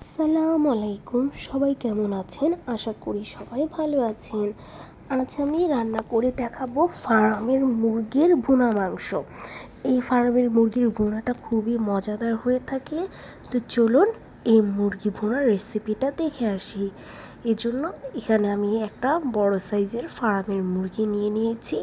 আসসালামু আলাইকুম। সবাই কেমন আছেন? আশা করি সবাই ভালো আছেন। আজ আমি রান্না করে দেখাবো ফার্মের মুরগির ভুনা মাংস। এই ফার্মের মুরগির ভুনাটা খুবই মজাদার হয়ে থাকে। তো চলুন এই মুরগি ভুনার রেসিপিটা দেখে আসি। এজন্য এখানে আমি একটা বড় সাইজের ফার্মের মুরগি নিয়ে নিয়েছি।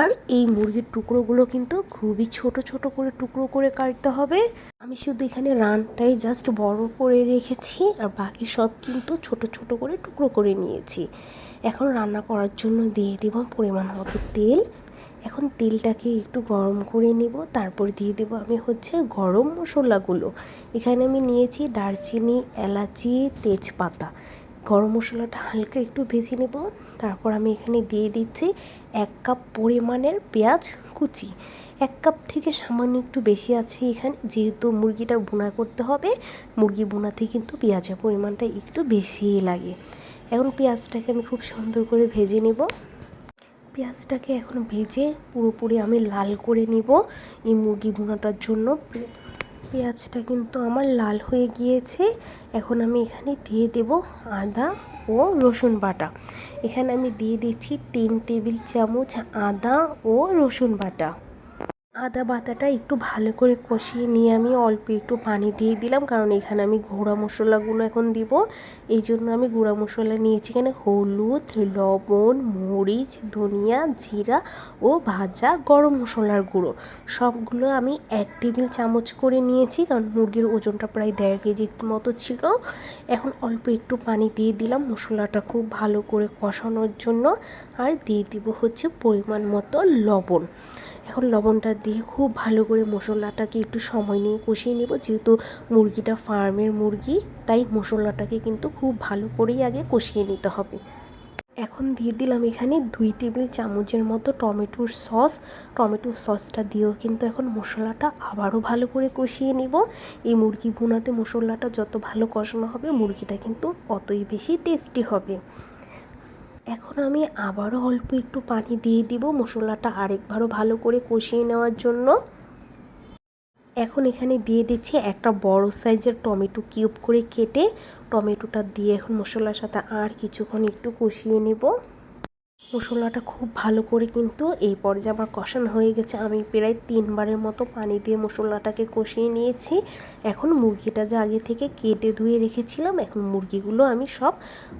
আর এই মুরগির টুকরোগুলো কিন্তু খুবই ছোট ছোট করে টুকরো করে কাটতে হবে। আমি শুধু এখানে রানটাই জাস্ট বড় করে রেখেছি আর বাকি সব কিন্তু ছোট ছোট করে টুকরো করে নিয়েছি। এখন রান্না করার জন্য দিয়ে দেব পরিমাণ মতো তেল। এখন তেলটাকে একটু গরম করে নিব, তারপর দিয়ে দেব আমি হচ্ছে গরম মশলাগুলো। এখানে আমি নিয়েছি দারচিনি, এলাচি, তেজপাতা। গরম মশলাটা হালকা একটু ভেজে নেব, তারপর আমি এখানে দিয়ে দিচ্ছি এক কাপ পরিমাণের পেঁয়াজ কুচি। এক কাপ থেকে সামান্য একটু বেশি আছে এখানে, যেহেতু মুরগিটা বোনা করতে হবে, মুরগি বোনাতে কিন্তু পেঁয়াজের পরিমাণটা একটু বেশিই লাগে। এখন পেঁয়াজটাকে আমি খুব সুন্দর করে ভেজে নেব। পেঁয়াজটাকে এখন ভেজে পুরোপুরি আমি লাল করে নিব এই মুরগি ভুনাটার জন্য। পেঁয়াজটা কিন্তু আমার লাল হয়ে গিয়েছে। এখন আমি এখানে দিয়ে দেব আদা ও রসুন বাটা। এখানে আমি দিয়ে দিচ্ছি তিন টেবিল চামচ আদা ও রসুন বাটা। আদা বাটাটা একটু ভালো করে কষিয়ে নিয়ে আমি অল্প একটু পানি দিয়ে দিলাম, কারণ এখানে আমি গুঁড়া মশলাগুলো এখন দিব। এই জন্য আমি গুঁড়া মশলা নিয়েছি এখানে হলুদ, লবণ, মরিচ, ধনিয়া, জিরা ও ভাজা গরম মশলার গুঁড়ো। সবগুলো আমি এক টেবিল চামচ করে নিয়েছি, কারণ মুরগির ওজনটা প্রায় দেড় কেজির মতো ছিল। এখন অল্প একটু পানি দিয়ে দিলাম মশলাটা খুব ভালো করে কষানোর জন্য। আর দিয়ে দিব হচ্ছে পরিমাণ মতো লবণ। এখন লবণটা দিয়ে খুব ভালো করে মশলাটাকে একটু সময় নিয়ে কষিয়ে নেব। যেহেতু মুরগিটা ফার্মের মুরগি, তাই মশলাটাকে কিন্তু খুব ভালো করেই আগে কষিয়ে নিতে হবে। এখন দিয়ে দিলাম এখানে দুই টেবিল চামচের মতো টমেটোর সস। টমেটোর সসটা দিয়েও কিন্তু এখন মশলাটা আবারও ভালো করে কষিয়ে নিব। এই মুরগি ভুনাতে মশলাটা যত ভালো কষানো হবে, মুরগিটা কিন্তু অতই বেশি টেস্টি হবে। এখন আমি আবারও অল্প একটু পানি দিয়ে দিব মশলাটা আরেকবারও ভালো করে কষিয়ে নেওয়ার জন্য। এখন এখানে দিয়ে দিচ্ছি একটা বড় সাইজের টমেটো কিউব করে কেটে টমেটোটা দিয়ে এখন মশলার সাথে আর কিছুক্ষণ একটু কষিয়ে নেব। মশলাটা খুব ভালো করে কিন্তু এই পর্যায়ে আমার কষানো হয়ে গেছে। আমি প্রায় তিনবারের মতো পানি দিয়ে মশলাটাকে কষিয়ে নিয়েছি। এখন মুরগিটা যে আগে থেকে কেটে ধুয়ে রেখেছিলাম, এখন মুরগিগুলো আমি সব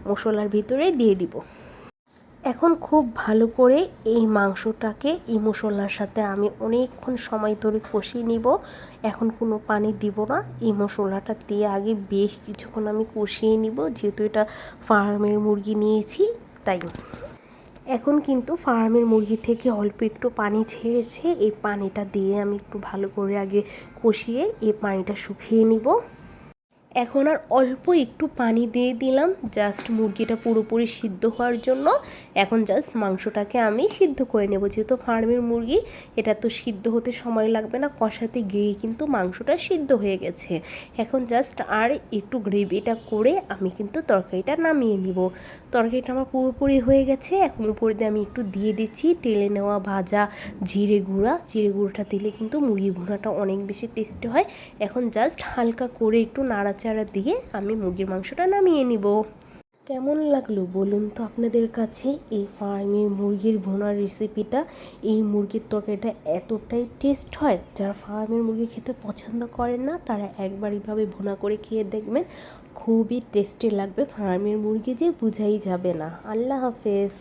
মশলার ভিতরে দিয়ে দিব। এখন খুব ভালো করে এই মাংসটাকে এই মশলার সাথে আমি অনেকক্ষণ সময় ধরে কষিয়ে নিব। এখন কোনো পানি দিব না। এই মশলাটা দিয়ে আগে বেশ কিছুক্ষণ আমি কষিয়ে নিব। যেহেতু এটা ফার্মের মুরগি নিয়েছি, তাই। এখন কিন্তু ফার্মের মুরগি থেকে অল্প একটু পানি ছেড়েছে। এই পানিটা দিয়ে আমি একটু ভালো করে আগে কষিয়ে এই পানিটা শুকিয়ে নিব। এখন আর অল্প একটু পানি দিয়ে দিলাম। জাস্ট মুরগিটা পুরোপুরি সিদ্ধ হওয়ার জন্য। এখন জাস্ট মাংসটাকে আমি সিদ্ধ করে নেব। যেহেতু ফার্মের মুরগি, এটা তো সিদ্ধ হতে সময় লাগবে না। কষাতে গিয়ে কিন্তু মাংসটা সিদ্ধ হয়ে গেছে। এখন জাস্ট আর একটু গ্রেভিটা করে আমি কিন্তু তরকারিটা নামিয়ে নিব। তরকারিটা আমার পুরোপুরি হয়ে গেছে। এখন উপরে দিয়ে আমি একটু দিয়ে দিচ্ছি তেলে নেওয়া ভাজা জিরে গুঁড়া। জিরে গুঁড়োটা দিলে কিন্তু মুরগি ভুনাটা অনেক বেশি টেস্টি হয়। এখন জাস্ট হালকা করে একটু নাড়া নাড়াচাড়া দিয়ে আমি মুরগির মাংসটা নামিয়ে নিব। কেমন লাগল বলুন তো আপনাদের কাছে? এই ফার্মের মুরগির ভোনার রেসিপিটা এই মুরগির তরকারিটা এতটাই টেস্ট হয়? যারা ফার্মের মুরগি খেতে পছন্দ করেন না, তারা একবার এইভাবে ভোনা করে খেয়ে দেখবেন। খুবই টেস্টি লাগবে। ফার্মের মুরগি যে বুঝাই যাবে না। আল্লাহ হাফেজ।